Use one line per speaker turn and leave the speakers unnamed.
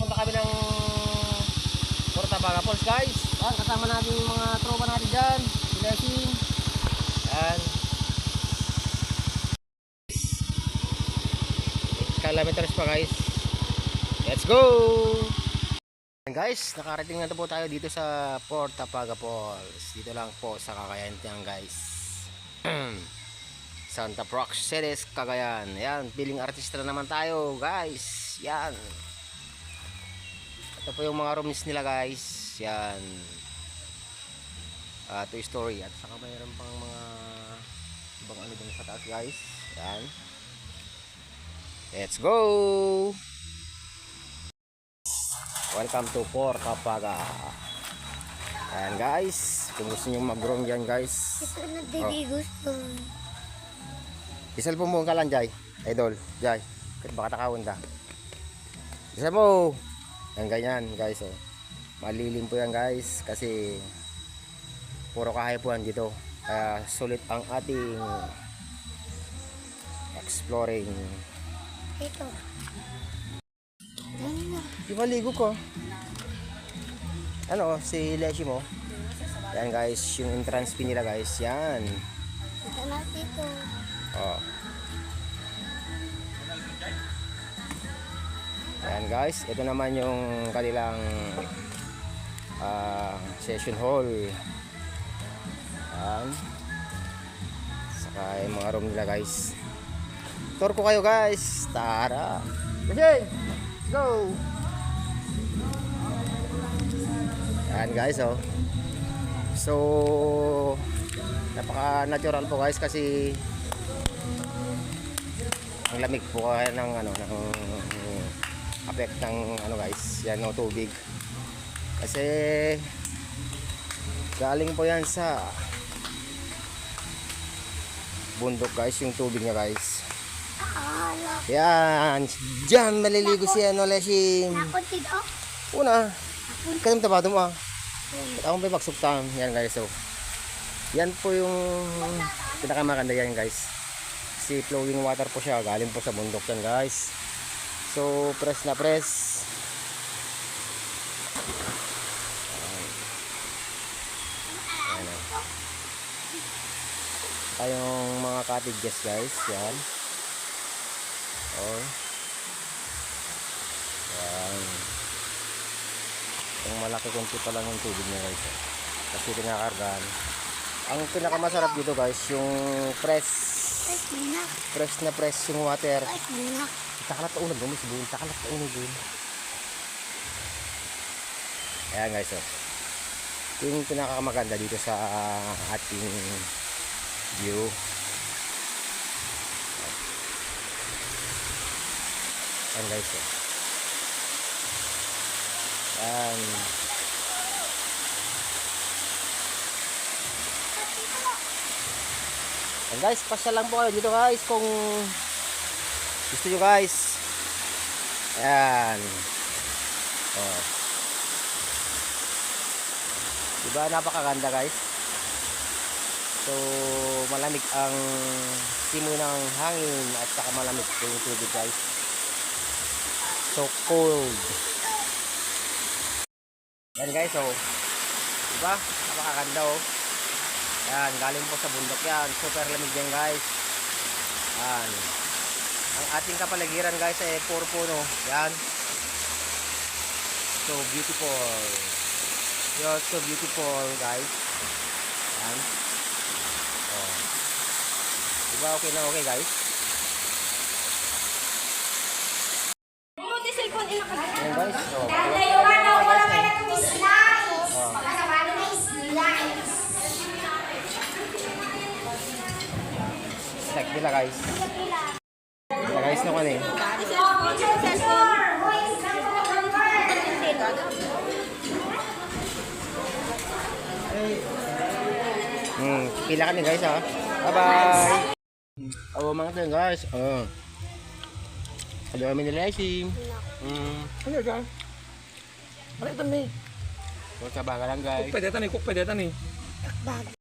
Punta kami ng Portabaga Falls guys. Yan, kasama natin yung mga tropa natin dyan. Si Leslie. Yan. Kilometers pa guys. Let's go! Yan guys, nakarating na po tayo dito sa Portapaga Falls. Dito lang po sa Cagayan yan guys. Santa Rock Cities, Cagayan. Yan, piling artista na naman tayo guys. Yan. Ito po yung mga rooms nila guys. Yan. Ah, Toy Story. At saka mayroon pang mga ibang ano dun sa taas guys. Yan. Let's go! Welcome to Port Kapaga. Ayan guys. Kung gusto nyo mag-roam dyan guys.
Ito nagdidigusto.
Isal po mo ka lang Jai. Idol. Jai. Baka takawin ta. Isal mo. Yan ganyan guys. Oh. Malilim po yan guys. Kasi puro kahipuan dito. Kaya sulit ang ating exploring.
Ito.
Di maligo ko. Ano, si Leshi mo? Yan guys, yung entrance fee nila guys. Yan.
Ito na dito.
Oh. Yan guys, ito naman yung kanilang ah, session hall. Yan. Saka yung mga room nila guys. Tour ko kayo guys. Tara. Kasi, go! Yan guys oh. So, napaka natural po guys kasi ang lamig po kaya ng ano ng effect ng ano guys yan ng tubig. Kasi galing po yan sa bundok guys yung tubig niya guys. Yan dyan maliligo si ano
Ako dito.
una kanang tabado mo ah? Akong may magsuktam yan guys so yan po yung pinakamaganda yan guys. Kasi flowing water po siya galing po sa bundok yan guys so press na press. Ayan. Tayong mga cottages guys. Yan. Oh yan yung malaki konti pa lang yung tubig niya guys. Kasi pinakargaan ang pinakamasarap dito guys yung press. Press na press yung water.
Ay, muna.
takalat na unag gumis buon takalat na unag buon ayan guys oh. Ito yung pinakamaganda dito sa ating view. Ayan guys oh. Ayan. Ayan guys, pasya lang po kayo dito guys kung gusto nyo guys. Ayan. Oh. Diba napakaganda guys. So malamig ang simoy ng hangin at saka malamig po yung tubig guys. So cold. Yan guys oh. Diba? Napakaganda oh. Yan, galing po sa bundok yan. Super lamig yan guys. Yan. Ang ating kapaligiran guys ay puro puno. Yan. So beautiful. You're so beautiful guys. Yan. Oh. Diba okay na okay guys?
Buti cellphone ina ka.
Yan guys. Oh. Check nila guys. Nila guys no kani. Hmm, pila ka ni guys ha. Bye bye. Oh, mga tayo guys. Oh. Hello kami nila Isim. Hmm.
Ano ka? Ano ito ni?
Huwag sa lang guys.
Kuk pwede ito ni, kuk pwede ito ni.
Bag.